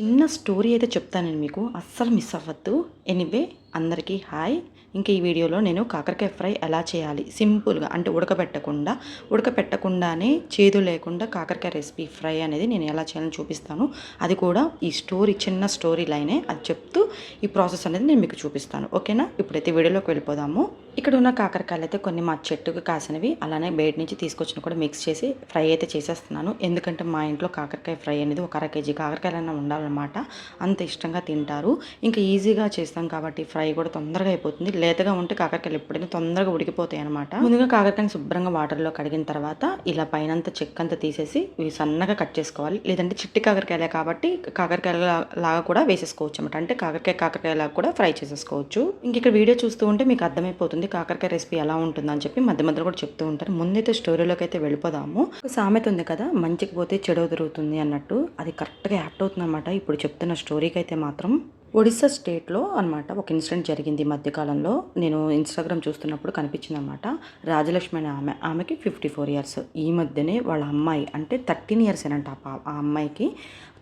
చిన్న స్టోరీ అయితే చెప్తాను నేను మీకు. అస్సలు మిస్ అవ్వద్దు. ఎనీవే అందరికీ హాయ్. ఇంకా ఈ వీడియోలో నేను కాకరకాయ ఫ్రై ఎలా చేయాలి? సింపుల్గా అంటే ఉడకబెట్టకుండా ఉడకబెట్టకుండానే చేదు లేకుండా కాకరకాయ రెసిపీ ఫ్రై అనేది నేను ఎలా చేయాలని చూపిస్తాను. అది కూడా ఈ స్టోరీ చిన్న స్టోరీ లైనే అది చెప్తూ ఈ ప్రాసెస్ అనేది నేను మీకు చూపిస్తాను. ఓకేనా? ఇప్పుడైతే వీడియోలోకి వెళ్ళిపోదాము. ఇక్కడ ఉన్న కాకరకాయలు అయితే కొన్ని మా చెట్టుకు కాసినవి అలానే బయట నుంచి తీసుకొచ్చిన కూడా మిక్స్ చేసి ఫ్రై అయితే చేసేస్తున్నాను. ఎందుకంటే మా ఇంట్లో కాకరకాయ ఫ్రై అనేది ఒక అర కేజీ కాకరకాయలైనా ఉండాలన్నమాట. అంత ఇష్టంగా తింటారు. ఇంకా ఈజీగా చేస్తాం కాబట్టి ఫ్రై కూడా తొందరగా అయిపోతుంది. లేతగా ఉంటే కాకరకాయలు ఎప్పుడైనా తొందరగా ఉడికిపోతాయి అనమాట ముందుగా కాకరకాయని శుభ్రంగా వాటర్లో కడిగిన తర్వాత ఇలా పైనంత చెక్కంతా తీసేసి ఇవి సన్నగా కట్ చేసుకోవాలి. లేదంటే చిట్టి కాకరకాయలే కాబట్టి కాకరకాయల లాగా కూడా వేసేసుకోవచ్చు అనమాట అంటే కాకరకాయ కాకరకాయ లాగా కూడా ఫ్రై చేసేసుకోవచ్చు. ఇంక ఇక్కడ వీడియో చూస్తూ ఉంటే మీకు అర్థమైపోతుంది కాకరకాయ రెసిపీ ఎలా ఉంటుందని చెప్పి మధ్య మధ్యలో కూడా చెప్తూ ఉంటారు. ముందైతే స్టోరీలోకి అయితే వెళ్ళిపోదాము. ఒక సామెత ఉంది కదా మంచికి పోతే చెడు దొరుకుతుంది అన్నట్టు. అది కరెక్ట్గా యాక్ట్ అవుతుంది అనమాట ఇప్పుడు చెప్తున్న స్టోరీకి అయితే మాత్రం ఒడిస్సా స్టేట్లో అనమాట ఒక ఇన్సిడెంట్ జరిగింది ఈ మధ్యకాలంలో. నేను ఇన్స్టాగ్రామ్ చూస్తున్నప్పుడు కనిపించింది అనమాట రాజలక్ష్మి అనే ఆమె ఆమెకి ఫిఫ్టీ ఫోర్ ఇయర్స్. ఈ మధ్యనే వాళ్ళ అమ్మాయి అంటే థర్టీన్ ఇయర్స్ అంట ఆ ఆ అమ్మాయికి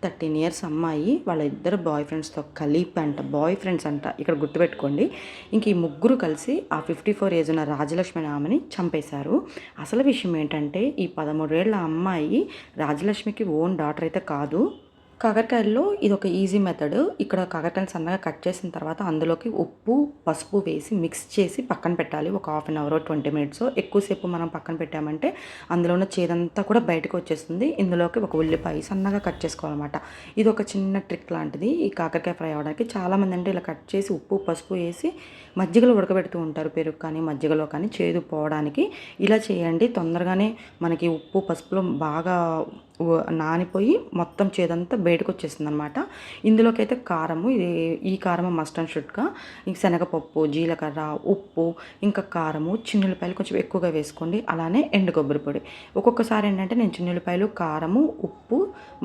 థర్టీన్ ఇయర్స్ అమ్మాయి వాళ్ళ ఇద్దరు బాయ్ ఫ్రెండ్స్తో కలిపి అంట బాయ్ ఫ్రెండ్స్ అంట ఇక్కడ గుర్తుపెట్టుకోండి. ఇంక ఈ ముగ్గురు కలిసి ఆ ఫిఫ్టీ ఫోర్ ఏజ్ ఉన్న రాజలక్ష్మి అనే ఆమెని చంపేశారు. అసలు విషయం ఏంటంటే ఈ పదమూడేళ్ళ అమ్మాయి రాజలక్ష్మికి ఓన్ డాటర్ అయితే కాదు కాకరకాయల్లో ఇది ఒక ఈజీ మెథడ్ ఇక్కడ కాకరకాయలు సన్నగా కట్ చేసిన తర్వాత అందులోకి ఉప్పు పసుపు వేసి మిక్స్ చేసి పక్కన పెట్టాలి. ఒక half an hour twenty minutes ఎక్కువసేపు మనం పక్కన పెట్టామంటే అందులో ఉన్న చేదంతా కూడా బయటకు వచ్చేస్తుంది. ఇందులోకి ఒక ఉల్లిపాయ సన్నగా కట్ చేసుకోవాలన్నమాట. ఇది ఒక చిన్న ట్రిక్ లాంటిది ఈ కాకరకాయ ఫ్రై అవ్వడానికి. చాలామంది అంటే ఇలా కట్ చేసి ఉప్పు పసుపు వేసి మజ్జిగలో ఉడకబెడుతూ ఉంటారు పెరుగు కానీ మజ్జిగలో కానీ చేదు పోవడానికి. ఇలా చేయండి. తొందరగానే మనకి ఉప్పు పసుపులో బాగా నానిపోయి మొత్తం చేదంతా బయటకు వచ్చేసింది అనమాట ఇందులోకి అయితే కారము ఇది ఈ కారము మస్ట్ అండ్ షుడ్గా ఇంక శనగపప్పు జీలకర్ర ఉప్పు ఇంకా కారము చిన్నులపాయలు కొంచెం ఎక్కువగా వేసుకోండి. అలానే ఎండు కొబ్బరి పొడి. ఒక్కొక్కసారి ఏంటంటే నేను చిన్నులపాయలు కారము ఉప్పు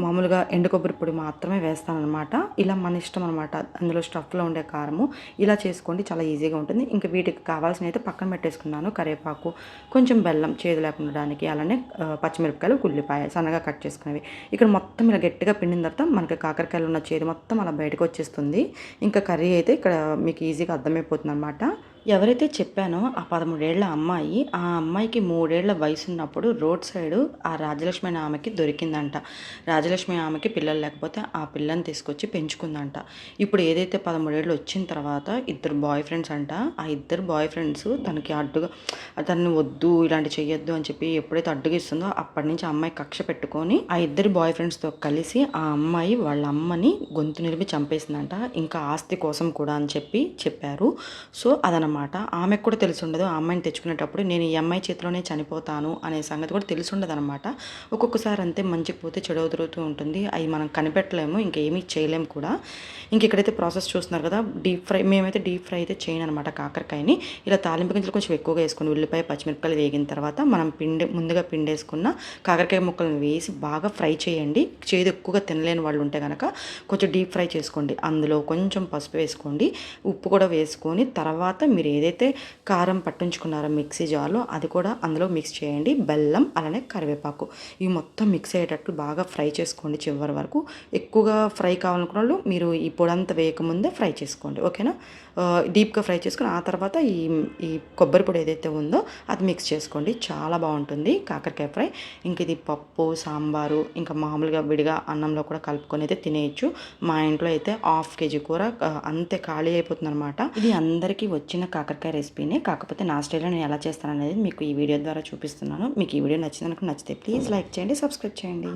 మామూలుగా ఎండు కొబ్బరి పొడి మాత్రమే వేస్తానమాట ఇలా మన ఇష్టం అనమాట. అందులో స్టఫ్లో ఉండే కారము ఇలా చేసుకోండి చాలా ఈజీగా ఉంటుంది. ఇంకా వీటికి కావాల్సిన అయితే పక్కన పెట్టేసుకున్నాను కరివేపాకు కొంచెం బెల్లం చేదు లేకుండా ఉండడానికి అలానే పచ్చిమిరపకాయలు ఉల్లిపాయ సన్నగా కట్ చేసుకునేవి. ఇక్కడ మొత్తం ఇలా గట్టిగా పిండిన తర్వాత మనకి కాకరకాయలు ఉన్న చేదు మొత్తం అలా బయటకు వచ్చేస్తుంది. ఇంకా కర్రీ అయితే ఇక్కడ మీకు ఈజీగా అర్థమైపోతుంది అనమాట ఎవరైతే చెప్పానో ఆ పదమూడేళ్ళ అమ్మాయి ఆ అమ్మాయికి మూడేళ్ళ వయసు ఉన్నప్పుడు రోడ్ సైడ్ ఆ రాజలక్ష్మి అనే ఆమెకి దొరికిందంట. రాజలక్ష్మి ఆమెకి పిల్లలు లేకపోతే ఆ పిల్లని తీసుకొచ్చి పెంచుకుందంట. ఇప్పుడు ఏదైతే పదమూడేళ్ళు వచ్చిన తర్వాత ఇద్దరు బాయ్ ఫ్రెండ్స్ అంట ఆ ఇద్దరు బాయ్ ఫ్రెండ్స్ తనకి అడ్డుగా తనని వద్దు ఇలాంటి చెయ్యొద్దు అని చెప్పి ఎప్పుడైతే అడ్డుగా ఇస్తుందో అప్పటి నుంచి అమ్మాయి కక్ష పెట్టుకొని ఆ ఇద్దరు బాయ్ ఫ్రెండ్స్తో కలిసి ఆ అమ్మాయి వాళ్ళ అమ్మని గొంతు నిలిపి చంపేసిందంట. ఇంకా ఆస్తి కోసం కూడా అని చెప్పి చెప్పారు. సో అదనమాట. ఆమెకు కూడా తెలిసి ఉండదు ఆ అమ్మాయిని తెచ్చుకునేటప్పుడు నేను ఈ అమ్మాయి చేతిలోనే చనిపోతాను అనే సంగతి కూడా తెలిసి ఉండదు అనమాట ఒక్కొక్కసారి అంతే మంచికి పోతే చెడు తిరుగుతూ ఉంటుంది. అవి మనం కనిపెట్టలేము ఇంకేమీ చేయలేము కూడా. ఇంక ఇక్కడైతే ప్రాసెస్ చూస్తున్నారు కదా డీప్ ఫ్రై మేమైతే డీప్ ఫ్రై అయితే చేయను అనమాట కాకరకాయని. ఇలా తాలింపు గింజలు కొంచెం ఎక్కువగా వేసుకుని ఉల్లిపాయ పచ్చిమిరపకాయలు వేగిన తర్వాత మనం పిండి ముందుగా పిండేసుకున్న కాకరకాయ ముక్కలను వేసి బాగా ఫ్రై చేయండి. చేదు ఎక్కువగా తినలేని వాళ్ళు ఉంటే కనుక కొంచెం డీప్ ఫ్రై చేసుకోండి. అందులో కొంచెం పసుపు వేసుకోండి. ఉప్పు కూడా వేసుకొని తర్వాత మీరు మీరు ఏదైతే కారం పట్టించుకున్నారో మిక్సీ జార్లో అది కూడా అందులో మిక్స్ చేయండి. బెల్లం అలానే కరివేపాకు. ఇవి మొత్తం మిక్స్ అయ్యేటట్టు బాగా ఫ్రై చేసుకోండి చివరి వరకు. ఎక్కువగా ఫ్రై కావాలనుకున్న వాళ్ళు మీరు ఈ పొడంతా వేయకముందే ఫ్రై చేసుకోండి. ఓకేనా? డీప్గా ఫ్రై చేసుకుని ఆ తర్వాత ఈ ఈ కొబ్బరి పొడి ఏదైతే ఉందో అది మిక్స్ చేసుకోండి. చాలా బాగుంటుంది కాకరకాయ ఫ్రై. ఇంక ఇది పప్పు సాంబారు ఇంకా మామూలుగా విడిగా అన్నంలో కూడా కలుపుకొని అయితే తినేయచ్చు. మా ఇంట్లో అయితే హాఫ్ కేజీ కూర అంతే ఖాళీ అయిపోతుంది అనమాట ఇది అందరికీ వచ్చిన కాకరకాయ రెసిపీనే కాకపోతే నా స్టైల్లో నేను ఎలా చేస్తాను అనేది మీకు ఈ వీడియో ద్వారా చూపిస్తున్నాను. మీకు ఈ వీడియో నచ్చిందనుకుని నచ్చితే ప్లీజ్ లైక్ చేయండి సబ్స్క్రైబ్ చేయండి.